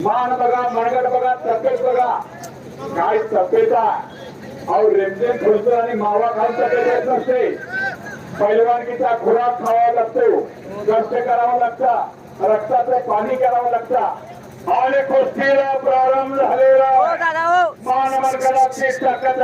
मान बघा मनगट बघा तब्येत बघा. काय तब्येत अहो रेमझेम खुलतो आणि मावा खाऊन तब्येत येत नसते. पैलवानकीचा खुराक खावा लागतो कष्ट करावं लागतं. रक्ताचं पाणी करावं लागतं. आणि कुस्तीला प्रारंभ झालेला. हो हो. ताकद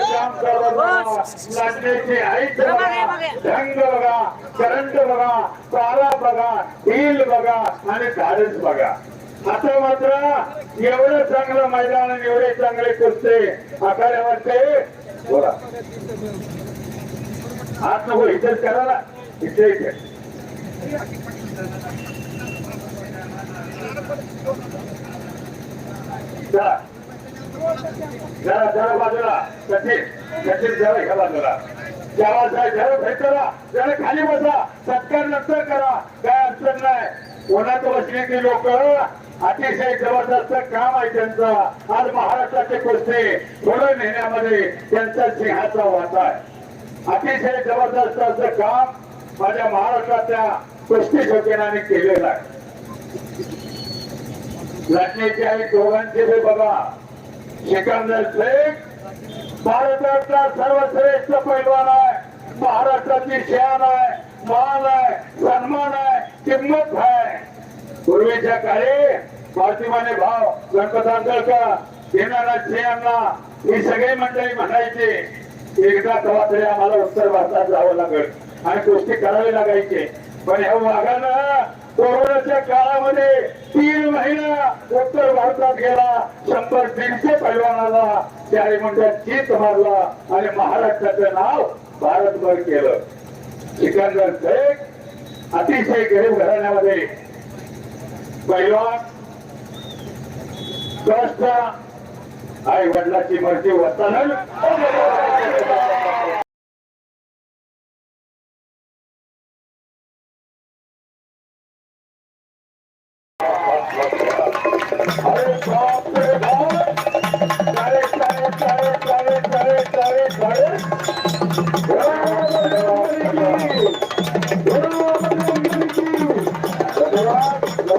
काम लाटण्याची बघा. ढंग बघा. करंट बघा. तारा बघा. हील बघा. आणि धाडस बघा. आता मात्र एवढं चांगलं मैदान आणि एवढे चांगले कुस्ते आखाड्यावरचे. बोला. आज नको इथेच करा ना. इथे इथे. चला. जरा जरा बाजूला. सचिन सचिन जरा ह्या बाजूला. जरा जरा जरा भेटला जरा खाली बसा. सत्कार नंतर करा. काय अडचण नाही. कोणात बसले की लोक अतिशय जबरदस्त काम आहे त्यांचं. आज महाराष्ट्राचे कुस्ते थोडं नेण्यामध्ये त्यांचा सिंहाचा वाटा आहे. अतिशय जबरदस्त असं काम माझ्या महाराष्ट्राच्या कुस्ती शौकीनाने केलेलं आहे. लढण्याचे आणि दोघांचे बी बघा. सिकंदर शेख भारतातला सर्वश्रेष्ठ पैलवान आहे. महाराष्ट्राची शान आहे मान आहे सन्मान आहे किंमत आहे. पूर्वीच्या काळी पार्थिवाने भाव गणपत आंदळकर दीनानाथ सिंहांना ही सगळी मंडळी म्हणायचे एकदा कवा तरी आम्हाला उत्तर भारतात जावं लागेल आणि गोष्टी करावी लागायचे. पण ह्या वाघानं कोरोनाच्या काळामध्ये तीन महिना उत्तर भारतात गेला शंभर दीडशे पैलवानाला त्या म्हणजे जीत मारला आणि महाराष्ट्राचं नाव भारतभर केलं. सिकंदर शेख अतिशय गरीब घराण्यामध्ये पैलवान कष्ट आई वडिलाची मर्जी वताना अरे